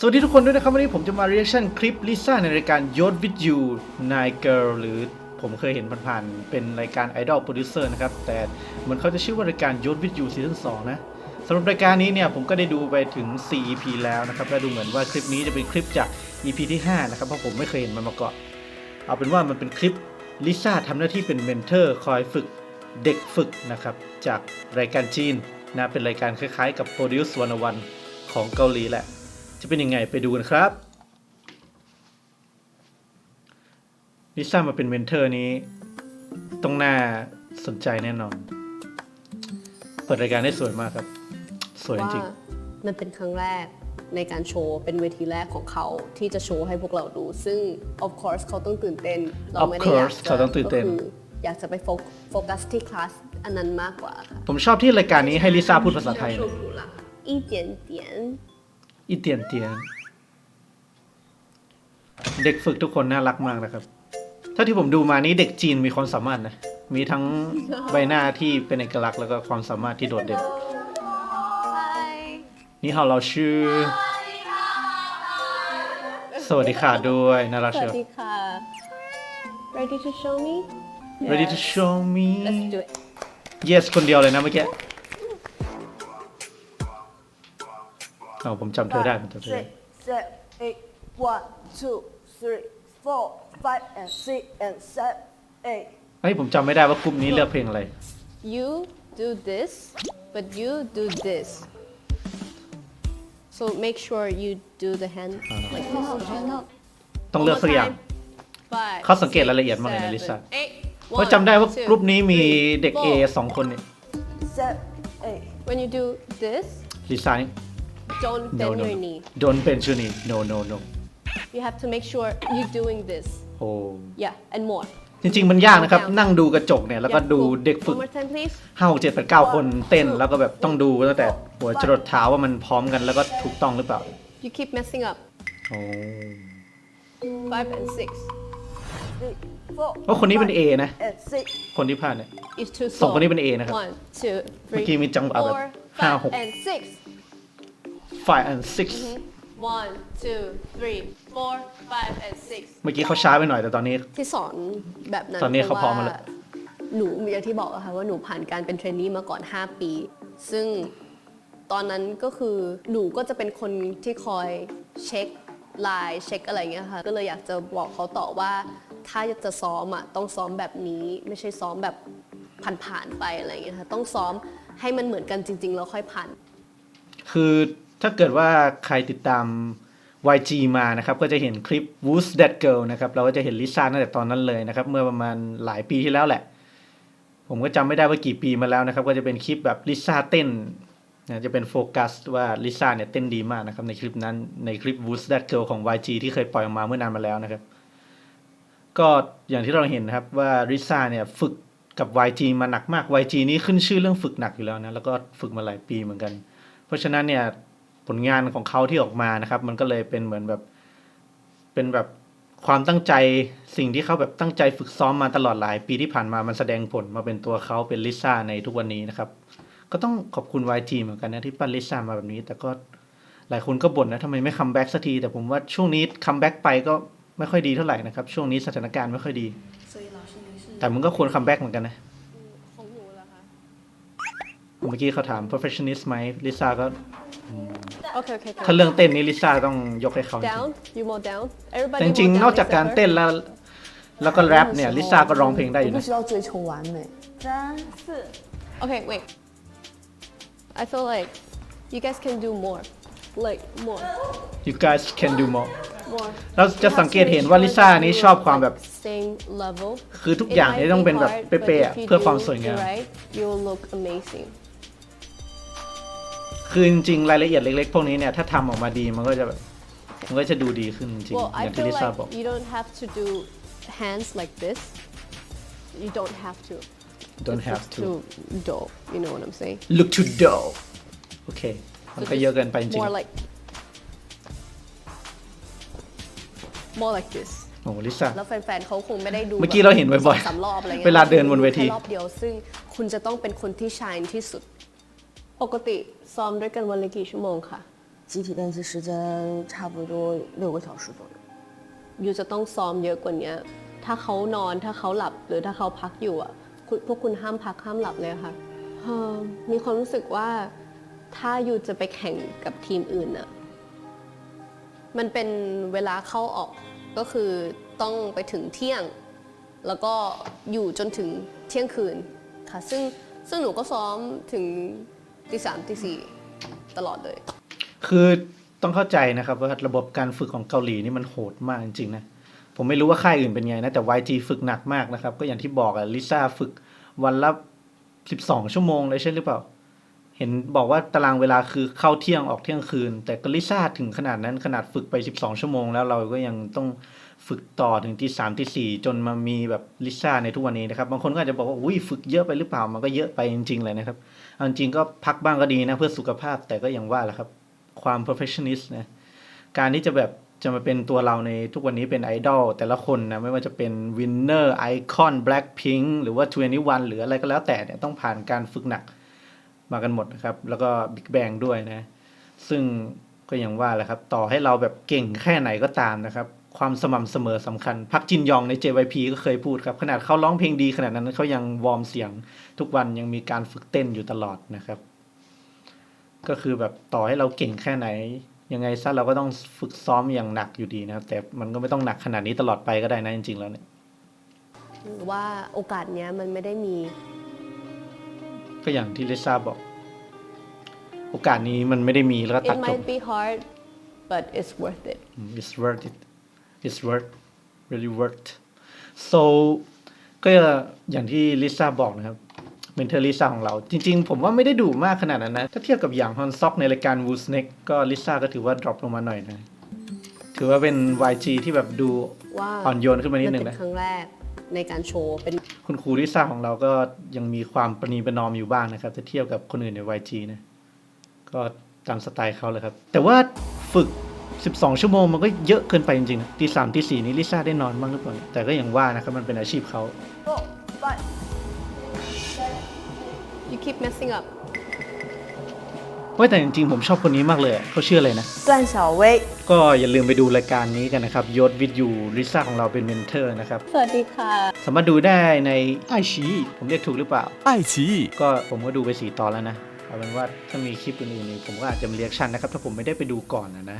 สวัสดีทุกคนด้วยนะครับ วันนี้ผมจะมา reaction คลิปลิซ่าในรายการยศวิทยูนายเกิร์ลหรือผมเคยเห็นผ่านๆเป็นรายการ Idol Producer นะครับ แต่เหมือนเขาจะชื่อว่ารายการยศวิทยูซีซั่น2นะสำหรับรายการนี้เนี่ยผมก็ได้ดูไปถึง 4 EP แล้วนะครับและดูเหมือนว่าคลิปนี้จะเป็นคลิปจาก EP ที่ 5 นะครับ เพราะผมไม่เคยเห็นมันมาก่อนเอาเป็นว่ามันเป็นคลิปลิซ่าทำหน้าที่เป็นเมนเทอร์คอยฝึกเด็กฝึกนะครับจากรายการจีนนะเป็นรายการคล้ายๆ กับ Produce 101ของเกาหลีแหละะเป็นยังไงไปดูกันครับลิซ่ามาเป็นเวนเทอร์นี้ ต้องน่าสนใจแน่นอน เปิดรายการได้สวยมากครับ สวยจริงมันเป็นครั้งแรกในการโชว์ เป็นเวทีแรกของเขาที่จะโชว์ให้พวกเราดู ซึ่ง of course เขาต้องตื่นเต้น เรา Of ไม่ได้อย course เขาต้องตื่นเต้น ก็คืออยากจะไปโฟกัสที่คลาสอันนั้นมากกว่าค่ะผมชอบที่รายการนี้ให้ลิซ่าพูดภาษาไทยนะ อีเอีเตียนเตียน เด็กฝึกทุกคนน่ารักมากนะครับ ถ้าที่ผมดูมานี้เด็กจีนมีความสามารถนะ มีทั้งใบหน้าที่เป็นเอกลักษณ์แล้วก็ความสามารถที่โดดเด่น นี่ฮาเราชื่อ สวัสดีค่ะด้วยน่ารักสเชีวัยวสดีค่ะ ready to show me ready to show me let's do it yes คนเดียวเลยนะเมื่อกี้ เอาผมจำเธอได้ผมจำเธอได้ six, seven, eight, one, two, three, four, five, and six, and seven, eight. เฮ้ยผมจำไม่ได้ว่ากลุ่มนี้เลือกเพลงอะไร you do this but you do this so make sure you do the hand like this ต้องเลือกสักอย่าง Five, เขาสังเกตรายละเอียด six, มากเลยนะ seven, ลิซ่า eight. เพราะ One, จำได้ว่าก two, ลุ่มนี้มีเด็ก A four. สองคนเนี่ย Seven, eight. When you do this, ลิซ่านี่ don't no bend no your knee. โดนเป็นชูนี่ no no no You have to make sure you're doing this. โอ้ Yeah, and more. จริง ๆ มันยากนะครับ Down. นั่งดูกระจกเนี่ย แล้วก็ Yeah, ดู cool. เด็กฝึก One more time, please. ห้าเจ็ดแปดเก้าคนเต้น แล้วก็แบบต้องดูตั้งแต่หัวจรดเท้าว่ามันพร้อมกันแล้วก็ถูกต้องหรือเปล่า You keep messing up. โอ้ Five and six. Three, four, เพราะคนนี้เป็น A นะ and six. คนที่พลาดเนี่ย It's too สอง slow. คนนี้เป็น A นะครับ One, two, เมื่อ three, กี้มีจังหวะแบบ four, ห้า five, หก and six. Five and six One, two, three, four, five, and six. เมื่อกี้เขาช้าไปหน่อยแต่ตอนนี้ ที่สอนแบบนั้นตอนนี้เขาพะพร้อมมาแล้ว หนูอย่างที่บอกอะค่ะว่าหนูผ่านการเป็นเทรนนีมาก่อน 5 ปี ซึ่งตอนนั้นก็คือหนูก็จะเป็นคนที่คอยเช็คไลน์เช็คอะไรเงี้ยค่ะ ก็เลยอยากจะบอกเขาต่อว่า ถ้าจะซ้อมอะต้องซ้อมแบบนี้ไม่ใช่ซ้อมแบบผ่านๆไปอะไรเงี้ยค่ะ ต้องซ้อมให้มันเหมือนกันจริง ๆ แล้วค่อยผ่าน คือ ถ้าเกิดว่าใครติดตาม YG มานะครับก็จะเห็นคลิป Who's That Girl นะครับเราก็จะเห็นลิซ่าตั้งแต่ตอนนั้นเลยนะครับ เมื่อประมาณหลายปีที่แล้วแหละ ผมก็จำไม่ได้ว่ากี่ปีมาแล้วนะครับ ก็จะเป็นคลิปแบบลิซ่าเต้นนะจะเป็นโฟกัสว่าลิซ่าเนี่ยเต้นดีมากนะครับในคลิปนั้นในคลิป Who's That Girl ของ YG ที่เคยปล่อยออกมาเมื่อนานมาแล้วนะครับ ก็อย่างที่เราเห็นนะครับว่าลิซ่าเนี่ยฝึกกับ YG มาหนักมาก YG นี่ขึ้นชื่อเรื่องฝึกหนักอยู่แล้วนะแล้วก็ฝึกมาหลายปีเหมือนกัน เพราะฉะนั้นเนี่ย ผลงานของเขาที่ออกมานะครับ มันก็เลยเป็นเหมือนแบบเป็นแบบความตั้งใจสิ่งที่เขาแบบตั้งใจฝึกซ้อมมาตลอดหลายปีที่ผ่านมามันแสดงผลมาเป็นตัวเขาเป็นลิซ่าในทุกวันนี้นะครับ ก็ต้องขอบคุณ YG เหมือนกันนะที่ปั้นลิซ่ามาแบบนี้ แต่ก็หลายคนก็บ่นนะทำไมไม่คัมแบ็กสักที แต่ผมว่าช่วงนี้คัมแบ็กไปก็ไม่ค่อยดีเท่าไหร่นะครับ ช่วงนี้สถานการณ์ไม่ค่อยดี แต่มันก็ควรคัมแบ็กเหมือนกันนะ ของหนูเหรอคะ เมื่อกี้เขาถาม perfectionist ไหมลิซ่าก็ โอเคโอเค ถ้าเรื่องเต้นนี้ลิซ่าต้องยกให้เขาจริง down you more down everybody แต่จริง more ๆ down นอกจากการเต้นแล้ว แล้วก็แรปเนี่ย ลิซ่าก็ร้องเพลงได้อยู่ 不 นะ 需要追求完美。三四 Okay, wait. I feel like you guys can do more. Like more. you guys can do more More. เราจะสังเกตเห็นว่าลิซ่านี้ชอบความแบบ same level. คือทุกอย่าง It นี่ might ต้อง be เป็นแบบ hard, เป๊ะ but ๆอะ if you เพื่อความ do สวยงาม it right, you'll look amazing. คือจริงๆรายละเอียดเล็กๆ พวกนี้เนี่ย ถ้าทำออกมาดีมันก็จะแบบมันก็จะดูดีขึ้นจริง Well, ๆอ I ย่างที่ feel ลิซ่า like บอก you don't have to do hands like this. You don't have to. don't It's have just to too dull. You know what I'm saying? look to do โอเค มันก็เยอะเกินไปจริง More like. More like this. ๆโอ้ลิซ่า แล้วแฟนๆเขาคงไม่ได้ดูเมื่อกี้เราเห็นบ่อยๆสงสามรอบอะไรเงี้ยเวลาเดินบนเวที แค่รอบเดียวซึ่งคุณจะต้องเป็นคนที่ชายที่สุด ปกติซ้อมด้วยกันวันละกี่ชั่วโมงค่ะ 集体练习时间差不多六个小时左右。 ยูจะต้องซ้อมเยอะกว่านี้ถ้าเขานอนถ้าเขาหลับหรือถ้าเขาพักอยู่อ่ะคุณพวกคุณห้ามพักห้ามหลับเลยค่ะเอ่อมีความรู้สึกว่าถ้ายูจะไปแข่งกับทีมอื่นอ่ะ มันเป็นเวลาเข้าออกก็คือต้องไปถึงเที่ยง แล้วก็อยู่จนถึงเที่ยงคืนค่ะ ซึ่งซึ่งหนูก็ซ้อมถึง ตีสามตีสี่ตลอดเลย คือต้องเข้าใจนะครับว่าระบบการฝึกของเกาหลีนี่มันโหดมากจริงๆนะ ผมไม่รู้ว่าค่ายอื่นเป็นไงนะ แต่ YG ฝึกหนักมากนะครับ ก็อย่างที่บอกอะลิซ่าฝึกวันละ12ชั่วโมงเลยใช่หรือเปล่า เห็นบอกว่าตารางเวลาคือเข้าเที่ยงออกเที่ยงคืน แต่ก็ลิซ่าถึงขนาดนั้นขนาดฝึกไป12ชั่วโมงแล้วเราก็ยังต้อง ฝึกต่อถึงที่สามที่สี่จนมามีแบบลิซ่าในทุกวันนี้นะครับ บางคนก็อาจจะบอกว่าอุ้ยฝึกเยอะไปหรือเปล่ามันก็เยอะไปจริงๆเลยนะครับเอาจริงก็พักบ้างก็ดีนะเพื่อสุขภาพแต่ก็อย่างว่าแหละครับ ความ perfectionist นะการที่จะแบบจะมาเป็นตัวเราในทุกวันนี้เป็นไอดอลแต่ละคนนะไม่ว่าจะเป็นวินเนอร์ไอคอนแบล็คพิงหรือว่า21หรืออะไรก็แล้วแต่เนี่ยต้องผ่านการฝึกหนักมากันหมดนะครับ แล้วก็บิ๊กแบงด้วยนะ ซึ่งก็อย่างว่าแหละครับ ต่อให้เราแบบเก่งแค่ไหนก็ตามนะครับ ความสม่ำเสมอสำคัญ พักจินยองใน JYP ก็เคยพูดครับ ขนาดเขาร้องเพลงดีขนาดนั้นเขายังวอร์มเสียง ทุกวันยังมีการฝึกเต้นอยู่ตลอดนะครับ ก็คือแบบต่อให้เราเก่งแค่ไหน ยังไงซะเราก็ต้องฝึกซ้อมอย่างหนักอยู่ดีนะครับ แต่มันก็ไม่ต้องหนักขนาดนี้ตลอดไปก็ได้นะจริงๆแล้วเนี่ยหรือว่าโอกาสเนี้ยมันไม่ได้มี ก็อย่างที่ลิซ่าบอก โอกาสนี้มันไม่ได้มีแล้วก็ตัด it จบ might be hard but it's worth it it's worth it it's worth really worth so ก็อย่างที่ลิซ่าบอกนะครับเมนเทอร์ลิซ่าของเรา จริงๆ ผมว่าไม่ได้ดุมากขนาดนั้นนะ ถ้าเทียบกับอย่างฮอนซอกในรายการ w o o s n e k ก็ลิซ่าก็ถือว่า drop ลงมาหน่อยนะ ถือว่าเป็น YG ที่แบบดูว่าอ่อนโยนขึ้นมานิดนึงเป็นะนครั้งแรกในการโชว์เป็นคุณครูลิซ่าของเราก็ยังมีความประนีประนอมอยู่บ้างนะครับถ้าเทียบกับคนอื่นใน YG นะ ก็ตามสไตล์เขาเลยครับ แต่ว่าฝึก 12 ชั่วโมงมันก็เยอะเกินไปจริงๆนะตีสามตีสี่นี้ลิซ่าได้นอนบ้างหรือเปล่า แต่ก็อย่างว่านะครับ มันเป็นอาชีพเขา Four, five, you keep messing up เว้ยแต่จริงๆ ผมชอบคนนี้มากเลยอะเขาชื่ออะไรนะ 段小薇。 ก็อย่าลืมไปดูรายการนี้กันนะครับยศวิทยูลิซ่าของเราเป็นเมนเทอร์นะครับ สวัสดีค่ะ สามารถดูได้ในไอชีผมเรียกถูกหรือเปล่า 爱奇艺。 ก็ผมก็ดูไปสี่ตอนแล้วนะ เอาเป็นว่าถ้ามีคลิปอื่นๆอีกผมก็อาจจะมาเรียกชันนะครับ ถ้าผมไม่ได้ไปดูก่อนนะนะ